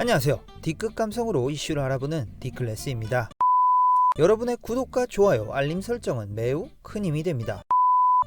안녕하세요. D급 감성으로 이슈를 알아보는 D클래스입니다. 여러분의 구독과 좋아요, 알림 설정은 매우 큰 힘이 됩니다.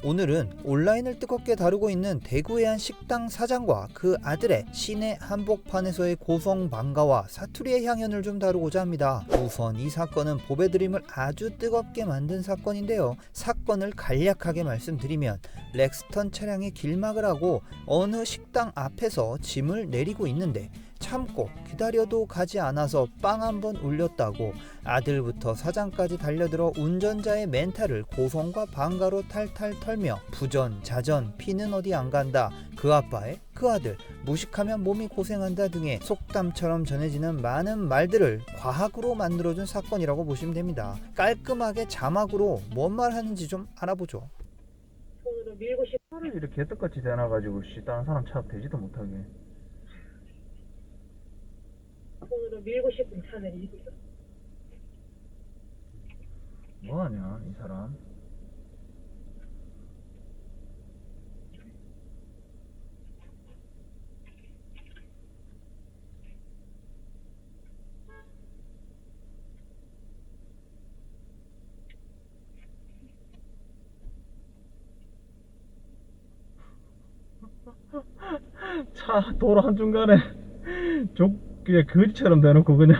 오늘은 온라인을 뜨겁게 다루고 있는 대구의 한 식당 사장과 그 아들의 시내 한복판에서의 고성 방가와 사투리의 향연을 좀 다루고자 합니다. 우선 이 사건은 보배드림을 아주 뜨겁게 만든 사건인데요. 사건을 간략하게 말씀드리면 렉스턴 차량이 길막을 하고 어느 식당 앞에서 짐을 내리고 있는데 참고 기다려도 가지 않아서 빵 한 번 울렸다고 아들부터 사장까지 달려들어 운전자의 멘탈을 고성과 방가로 탈탈 털며 부전 자전 피는 어디 안 간다. 그 아빠의 그 아들 무식하면 몸이 고생한다 등의 속담처럼 전해지는 많은 말들을 과학으로 만들어준 사건이라고 보시면 됩니다. 깔끔하게 자막으로 뭔 말 하는지 좀 알아보죠. 손으로 밀고 싶 이렇게 개떡같이 대놔가지고 씨 다른 사람 차 되지도 못하게 손으로 밀고 싶은 차는 있어. 뭐하냐 이 사람 차 도로 한중간에 족 그냥 거지처럼 대놓고 그냥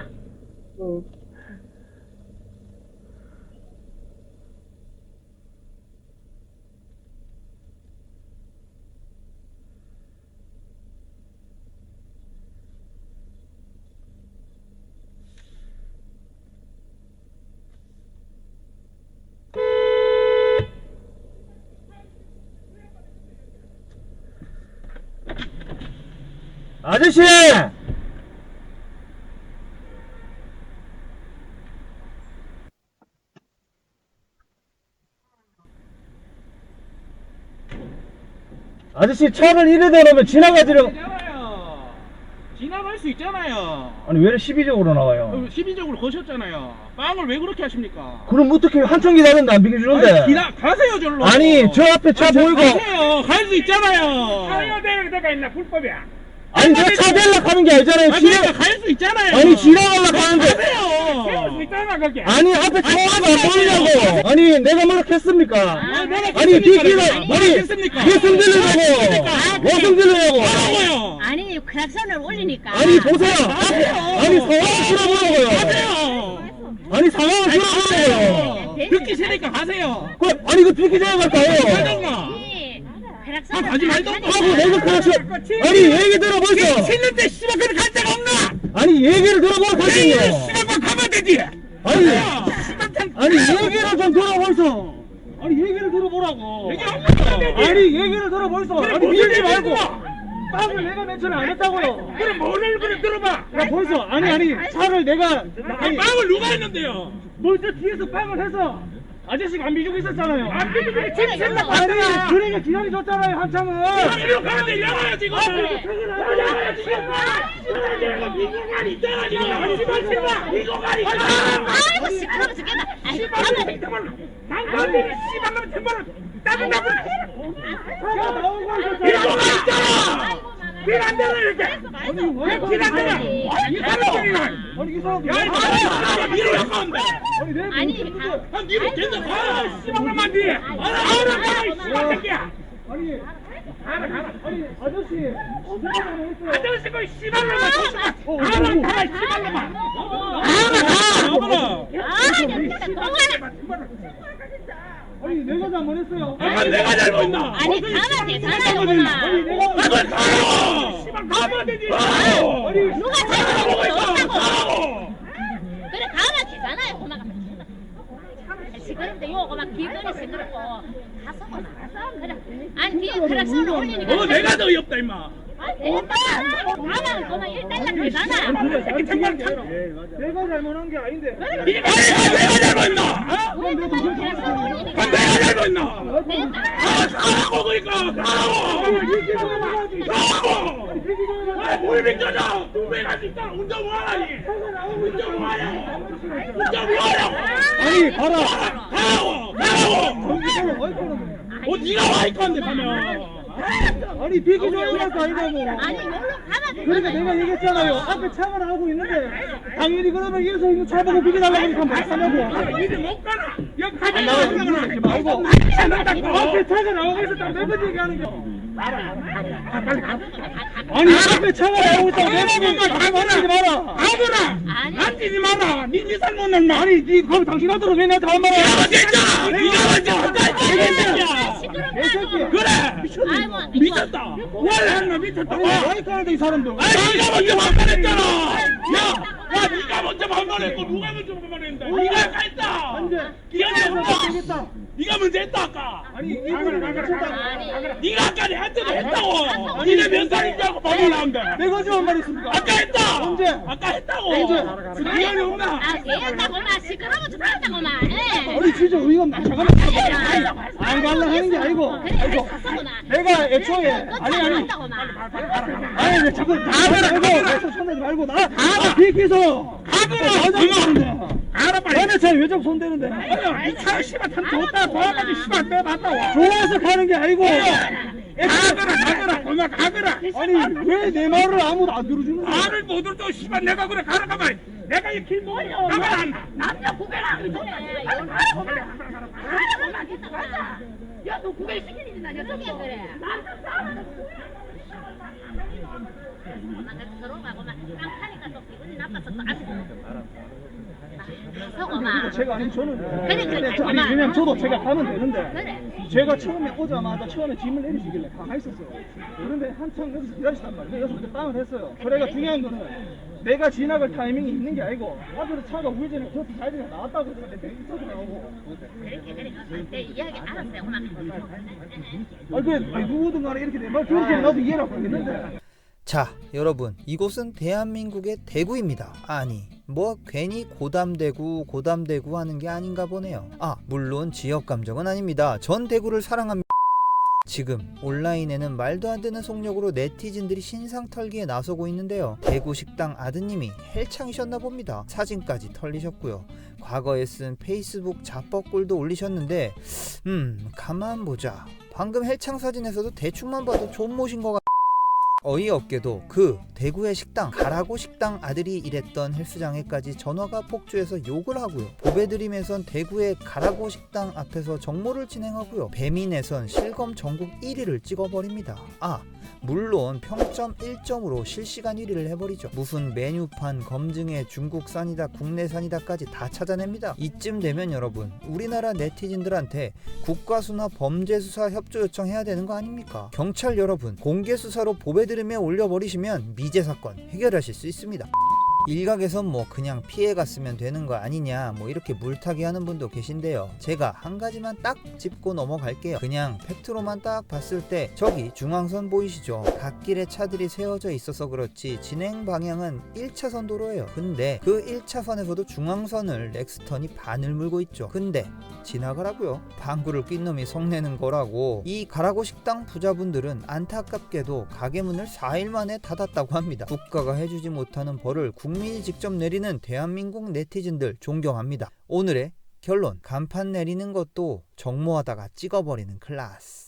아저씨! 아저씨 차를 이래 대놓으면 지나가지려 있잖아요. 지나갈 수 있잖아요. 아니 왜 시비적으로 나와요 어, 시비적으로 거셨잖아요. 빵을 왜 그렇게 하십니까? 그럼 어떻게 한참 기다렸는데 안 비켜주는데 아니, 기나 가세요 절로. 아니 저 앞에 차 아니, 저 보이고 가세요. 갈 수 있잖아요. 사요 대를 내가 있나 불법이야. 아니 저 차 대려고 하는 게 아니잖아요 아니 지나 그러니까 갈 수 있잖아요. 아니 지나가려고 있잖아 그게. 아니 앞에 안 보이냐고 아니 내가 뭐라 했습니까 아, 뭐라 아니? 비키라 뭐라 아니? 무슨 들으려고 들으려고 뭐라고요? 아니 클락선을 올리니까 아니 보세요. 아니 상황을 들어보라고요 가세요. 아니 상황을 들어보라고요 듣기 싫으니까 가세요. 그, 아니 그 비키자에 갈까요 가든가. 이 아, 가지 말던가. 하고 내가 그렇죠 아니 얘기 들어보세요 씻는데 씨발 그렇게 갈 데가 없나? 아니 얘기를 들어보라 내일 하시요 씨발만 가면 되지. 아니 아니 얘기를 좀 들어보소 아니 얘기를 들어보라고 얘기 안 하면 되지. 아니 얘기를 들어보소 그래, 아니 무슨 밀지? 말고 빵을 내가 맨처럼 안 했다고요 그래 뭐를 그래 들어봐. 야 벌써 아니 아니 차를 내가 아니 빵을 누가 했는데요? 먼저 뒤에서 빵을 해서 아저씨가 안 비주고 있었잖아요 생각 아니. 그러니까 기다려줬잖아요 한참은 이리로 가는데 지금. 야야 지금 봐. 미국만 있잖아 지금. 씨발 씨발 미국만 있잖아. 아이고 시끄러워 죽겠다 아이 가만 난가한테 씨발 놈 정말 짜증나고. 미국만 있잖아. 길안 되나 이렇게. 길안 되나. 이 사람들이나. 아니 이 사람 야, 이거 아, 니로 약간데. 아니 내 아니 아, 아, 니로 된다. 가. 씨발 놈만 뒤. 알아 이 씨발 새끼야. 아니 가라 가라. 아니 아저씨 아저씨 그 씨발 놈만 조심하. 어, 가라 가라 씨발 놈만. 가라. 아 니 내가 잘못했어요. 아, 내가 잘못했나? 아니 가만 대단하구나 아니 내가 아이고, 가요. 씨발 가면 되지. 가요. 누가 잘못했다고 그래 가만 대단해 고마가. 시끄럽다 요거 막 기분이 시끄럽고. 가서 뭐 나가서 그래 아니 뒤에 클락선을 올리니까 어, 내가 더 없다 임마. 아 됐다 가만 고마 일단락 대단하 내가 잘못한 게 아닌데 아니, 내가 잘못했나? 어? 우리 그만 클락선 아, 올리니까 내가 잘못했나? 아, 가라고 그러니까 가라고. 가라고. 아, 뭘 비켜줘? 두배 갈수 있다. 운전 뭐하니? 운전 뭐하냐고? 운전 뭐하냐고? 아니 봐라 가라고. 가라고. 어, 네가 와이컨데 가면. 아니 비키자에 갈거 아니냐고 아니 여기로 가면 그러니까 내가 얘기했잖아요. 앞에 차가 나오고 있는데 당연히 그러면 이래서 이거 차 보고 비켜달라고 그러니까 말씀하고. 이리 못 가나? 여기 가자 그러지. 말고. 앞에 차가 나오고 있었다 매번 얘기하는 거. 아니 앞에 차가 나오고 있다고 매번 만지지 마라. 가거라. 만지지 마라. 니네 잘못 냈나 아니 니 그럼 당신 하도록 왜 나한테 한 말이야? 됐잖아 니가 먼저 한다 개새끼야. 그래! 아이고 미쳤다. 원래 한나 미쳤다. 아니 마이크 하는데 이 사람들. 아니 니가 먼저 반말했잖아 야 야 니가 먼저 반말했고 누가 먼저 반말했는데? 니가 아까 했다. 안 돼. 니가 먼저 했다. 니가 먼저 했다 아까. 아니. 니가 아까 내한테도 했다고. 니네 몇 살인지 알고 반말하는데. 내가 지금 한말 있습니까? 아까 했다. 언제? 아까 했다고. 언제? 미안이 없나 아. 개했다고만 시끄러워 죽겠다고만. 예. 아니 진짜 없나? 잠깐만. 안 갈라 하는 게 아니고. 그래 아이고. 내가 애초에 아니 아니. 아니 왜 자꾸 나를 말고 나 아, 비키 서 가거라 알아 빨리 나는 차왜 자꾸 손대는데. 아니야 이차 씨발 참 좋다. 도와가지고 씨발 빼봤다. 와. 좋아서 가는 게 아니고. 가거라 가거라 엄마 가거라. 아니 왜 내 말을 아무도 안 들어주는 거야? 말을 못 들어 씨발. 내가 그래. 가라 가만. 내가 이길 뭐냐 가만 남자 구별하기 전에 이건 가라 가라 가라 진짜 가자 야너 구별 시키는 일이나 저쪽에 그래? 남자 싸우는 서 로가고만 깜하니까 또 기분이 나빠서 또 아주 서고만 제가 아니 저는 그래, 그래, 근데 저- 아니 그만. 왜냐면 저도 제가 가면 되는데 그래 제가 처음에 오자마자 처음에 짐을 내리시길래 가가 있었어요. 그런데 한참 여기서 기다리시단 말이에요. 여기서 그때 빵을 했어요. 그래가 중요한 거는 내가 지나갈 타이밍이 있는 게 아니고 앞에서 차가 우회전에 저 자리가 나왔다고 그러는데 내가 이쪽으로 나오고. 그렇게 그래 내 이야기 알았어요 아니 그 아니, 누구든 간에 이렇게 내말 들으면 나도 이해를 하고 있는데 자, 여러분, 이곳은 대한민국의 대구입니다. 아니, 뭐 괜히 고담대구, 고담대구 하는 게 아닌가 보네요. 아, 물론 지역 감정은 아닙니다. 전 대구를 사랑합니다. 지금 온라인에는 말도 안 되는 속력으로 네티즌들이 신상 털기에 나서고 있는데요. 대구 식당 아드님이 헬창이셨나 봅니다. 사진까지 털리셨고요. 과거에 쓴 페이스북 자뻑글도 올리셨는데, 음, 가만 보자. 방금 헬창 사진에서도 대충만 봐도 존못인 것 같. 어이없게도 그 대구의 식당 가라고 식당 아들이 일했던 헬스장에까지 전화가 폭주해서 욕을 하고요. 보배드림에선 대구의 가라고 식당 앞에서 정모를 진행하고요. 배민에선 실검 전국 1위를 찍어버립니다. 아 물론 평점 1점으로 실시간 1위를 해버리죠. 무슨 메뉴판 검증에 중국산이다 국내산이다까지 다 찾아냅니다. 이쯤 되면 여러분 우리나라 네티즌들한테 국가수나 범죄수사 협조 요청해야 되는 거 아닙니까? 경찰 여러분 공개 수사로 보배드림 에 올려버리시면 미제 사건 해결하실 수 있습니다. 일각에선 뭐 그냥 피해갔으면 되는 거 아니냐 뭐 이렇게 물타기 하는 분도 계신데요. 제가 한 가지만 딱 짚고 넘어갈게요. 그냥 팩트로만 딱 봤을 때 저기 중앙선 보이시죠? 갓길에 차들이 세워져 있어서 그렇지 진행 방향은 1차선 도로예요. 근데 그 1차선에서도 중앙선을 렉스턴이 반을 물고 있죠. 근데 지나가라고요? 방구를 낀 놈이 성내는 거라고. 이 가라고 식당 부자분들은 안타깝게도 가게 문을 4일 만에 닫았다고 합니다. 국가가 해주지 못하는 벌을 국민이 직접 내리는 대한민국 네티즌들 존경합니다. 오늘의 결론 간판 내리는 것도 정모하다가 찍어버리는 클라스